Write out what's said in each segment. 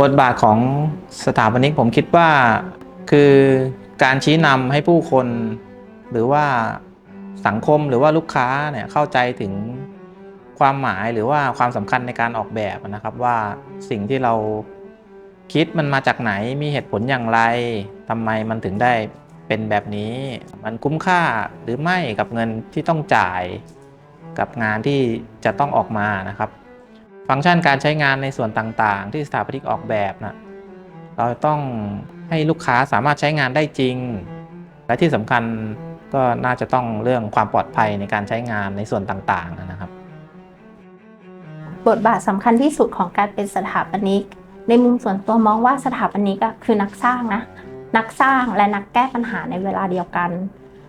บทบาทของสถาปนิกผมคิดว่าคือการชี้นำให้ผู้คน หรือว่าสังคมหรือว่าลูกค้าเนี่ยเข้าใจถึงความหมายหรือว่าความสำคัญในการออกแบบนะครับว่าสิ่งที่เราคิดมันมาจากไหนมีเหตุผลอย่างไรทำไมมันถึงได้เป็นแบบนี้ มันคุ้มค่าหรือไม่กับเงินที่ต้องจ่ายกับงานที่จะต้องออกมานะครับ ฟังก์ชันการใช้งานในส่วนต่างๆ ที่สถาปนิกออกแบบนะเราต้องให้ลูกค้าสามารถใช้งานได้จริง และที่สำคัญก็น่าจะต้องเรื่องความปลอดภัยในการใช้งานในส่วนต่างๆนะครับ บทบาทสำคัญที่สุดของการเป็นสถาปนิก ในมุมส่วนตัวมองว่าสถาปนิกคือนักสร้างนะนักสร้างและนักแก้ปัญหาในเวลาเดียวกัน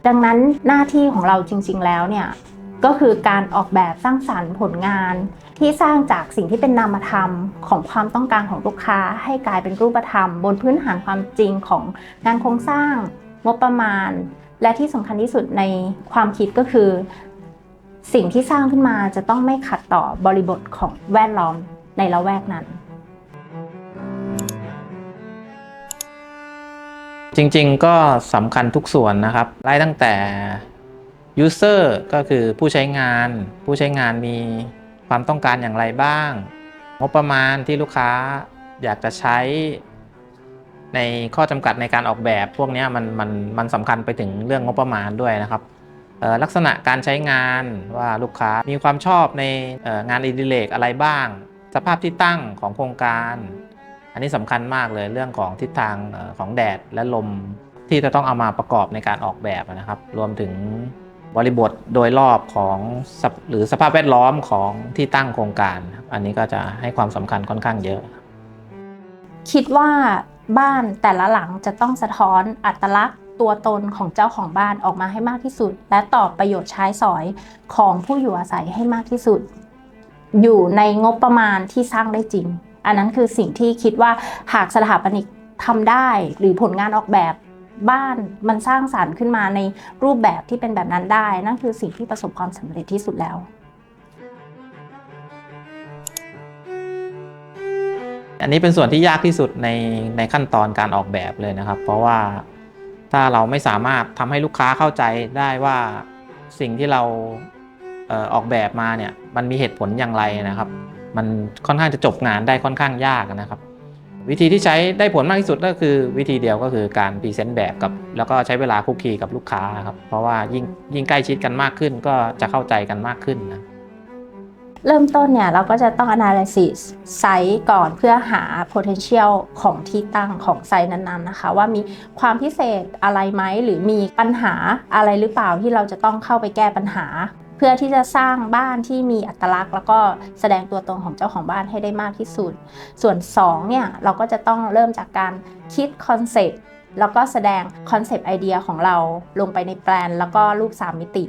ดังนั้นหน้าที่ของเราจริง ๆ แล้วเนี่ย ก็คือการออกแบบสร้างสรรค์ผลงาน ที่สร้างจากสิ่งที่เป็นนามธรรมของความต้องการของลูกค้า ให้กลายเป็นรูปธรรม บนพื้นฐานความจริงของงานโครงสร้าง งบประมาณ และที่สำคัญที่สุดในความคิดก็คือ สิ่งที่สร้างขึ้นมาจะต้องไม่ขัดต่อบริบทของแวดล้อมในละแวกนั้นจริงๆ ก็สำคัญทุกส่วนนะครับไล่ตั้งแต่ user ก็คือผู้ใช้งาน ผู้ใช้งานมีความต้องการอย่างไรบ้าง งบประมาณที่ลูกค้าอยากจะใช้ในข้อจำกัดในการออกแบบพวกนี้มันมันมันสำคัญไปถึงเรื่องงบประมาณด้วยนะครับลักษณะการใช้งานว่าลูกค้ามีความชอบในเอ่องานอดิเรกอะไรบ้าง สภาพที่ตั้งของโครงการ อันนี้สำคัญมากเลยเรื่องของทิศทางของแดดและลมที่จะต้องเอามาประกอบในการออกแบบนะครับ รวมถึง บริบทโดยรอบของหรือสภาพแวดล้อมของที่ตั้งโครงการ อันนี้ก็จะให้ความสำคัญค่อนข้างเยอะ คิดว่าบ้านแต่ละหลังจะต้องสะท้อนอัตลักษณ์ตัวตนของเจ้าของบ้านออกมาให้มากที่สุด และตอบประโยชน์ใช้สอยของผู้อยู่อาศัยให้มากที่สุด อยู่ในงบประมาณที่สร้างได้จริง อันนั้นคือสิ่งที่คิดว่าหากสถาปนิกทำได้หรือผลงานออกแบบ บ้านมันสร้างสารรค์ขึ้นมาในรูปแบบที่เป็นแบบนั้นได้ นั่นคือสิ่งที่ประสบความสำเร็จที่สุดแล้วอันนี้เป็นส่วนที่ยากที่สุดในในขั้นตอนการออกแบบเลยนะครับ เพราะว่าถ้าเราไม่สามารถทำให้ลูกค้าเข้าใจได้ว่าสิ่งที่เราเออออกแบบมาเนี่ยมันมีเหตุผลอย่างไรนะครับ มันค่อนข้างจะจบงานได้ค่อนข้างยากนะครับ วิธีที่ใช้ได้ผลมากที่สุดก็คือวิธีเดียวก็คือการพรีเซนต์แบบกับ แล้วก็ใช้เวลาคุกคีกับลูกค้าครับเพราะว่ายิ่งยิ่งใกล้ชิดกันมากขึ้น ก็จะเข้าใจกันมากขึ้นนะเริ่มต้นเนี่ยเราก็จะต้อง analysis ไซต์ก่อนเพื่อหา potential ของที่ตั้งของไซต์นั้นๆนะคะ ว่ามีความพิเศษอะไรไหมหรือมีปัญหาอะไรหรือเปล่าที่เราจะต้องเข้าไปแก้ปัญหา เพื่อที่จะสร้างบ้านที่มีอัตลักษณ์ แล้วก็แสดงตัวตนของเจ้าของบ้านให้ได้มากที่สุด ส่วน2เนี่ยเราก็จะต้องเริ่มจากการคิดคอนเซปต์แล้วก็แสดงคอนเซปต์ไอเดียของเราลงไปในแปลน แล้วก็รูป 3 มิติ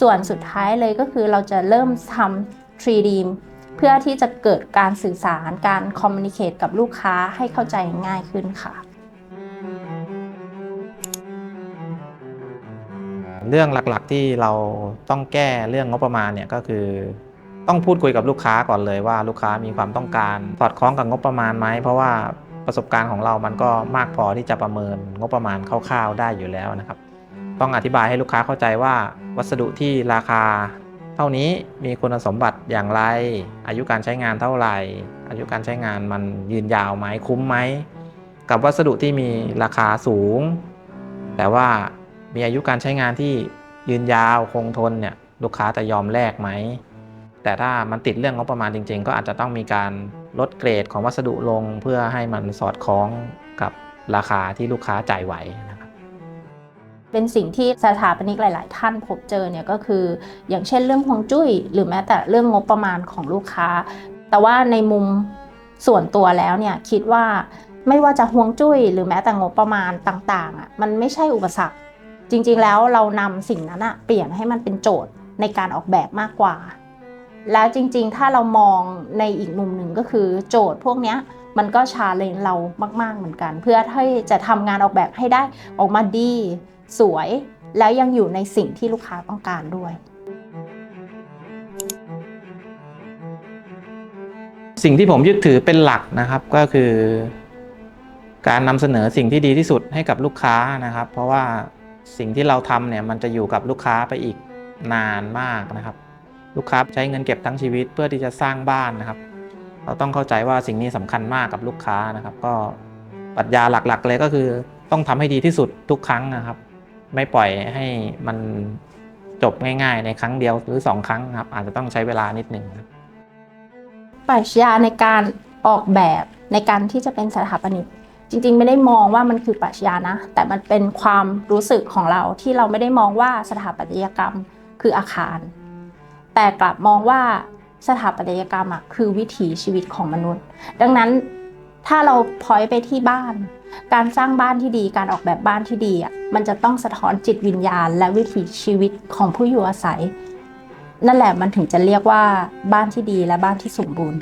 ส่วนสุดท้ายเลยก็คือเราจะเริ่มทำ 3D เพื่อที่จะเกิดการสื่อสารการคอมมูนิเคตกับลูกค้าให้เข้าใจง่ายขึ้นค่ะ เรื่องหลักๆที่เราต้องแก้เรื่องงบประมาณเนี่ยก็คือต้องพูดคุยกับลูกค้าก่อนเลยว่าลูกค้ามีความต้องการสอดคล้องกับงบประมาณไหมเพราะว่าประสบการณ์ของเรามันก็มากพอที่จะประเมินงบประมาณคร่าวๆได้อยู่แล้วนะครับ ต้องอธิบายให้ลูกค้าเข้าใจว่าวัสดุที่ราคา เท่านี้มีคุณสมบัติอย่างไร อายุการใช้งานเท่าไหร่ อายุการใช้งานมันยืนยาวไหมคุ้มไหม กับวัสดุที่มีราคาสูง แต่ว่า มีอายุการใช้งานที่ยืนยาวคงทนเนี่ยลูกค้าจะยอมแลกไหม แต่ถ้ามันติดเรื่องงบประมาณจริง ๆ ก็อาจจะต้องมีการลดเกรดของวัสดุลงเพื่อให้มันสอดคล้องกับราคาที่ลูกค้าจ่ายไหวนะครับเป็นสิ่งที่สถาปนิกหลาย ๆ ท่านพบเจอเนี่ยก็คือ อย่างเช่นเรื่องฮวงจุ้ย หรือแม้แต่เรื่องงบประมาณของลูกค้า แต่ว่าในมุมส่วนตัวแล้วเนี่ยคิดว่าไม่ว่าจะฮวงจุ้ย หรือแม้แต่งบประมาณต่าง ๆอะมันไม่ใช่อุปสรรค จริงๆแล้วเรานำสิ่งนั้นอะเปลี่ยนให้มันเป็นโจทย์ในการออกแบบมากกว่า แล้วจริงๆ ถ้าเรามองในอีกมุมหนึ่งก็คือโจทย์พวกเนี้ยมันก็ชาเลนเรามาก ๆเหมือนกัน เพื่อที่จะทำงานออกแบบให้ได้ออกมาดีสวย แล้วยังอยู่ในสิ่งที่ลูกค้าต้องการด้วยสิ่งที่ผมยึดถือเป็นหลักนะครับก็คือ การนำเสนอสิ่งที่ดีที่สุดให้กับลูกค้านะครับ เพราะว่า สิ่งที่เราทำเนี่ยมันจะอยู่กับลูกค้าไปอีกนานมากนะครับ ลูกค้าใช้เงินเก็บทั้งชีวิตเพื่อที่จะสร้างบ้านนะครับ เราต้องเข้าใจว่าสิ่งนี้สำคัญมากกับลูกค้านะครับ ก็ปรัชญาหลักๆเลยก็คือต้องทำให้ดีที่สุดทุกครั้งนะครับ ไม่ปล่อยให้มันจบง่าย ๆ ในครั้งเดียวหรือสองครั้งครับ อาจจะต้องใช้เวลานิดหนึ่งปรัชญาในการออกแบบในการที่จะเป็นสถาปนิก จริงๆ ไม่ได้มองว่ามันคือปรัชญานะ แต่มันเป็นความรู้สึกของเราที่เราไม่ได้มองว่าสถาปัตยกรรมคืออาคาร แต่กลับมองว่าสถาปัตยกรรมอะคือวิถีชีวิตของมนุษย์ ดังนั้นถ้าเราพอยไปที่บ้าน การสร้างบ้านที่ดีการออกแบบบ้านที่ดีอะมันจะต้องสะท้อนจิตวิญญาณ และวิถีชีวิตของผู้อยู่อาศัย นั่นแหละมันถึงจะเรียกว่าบ้านที่ดีและบ้านที่สมบูรณ์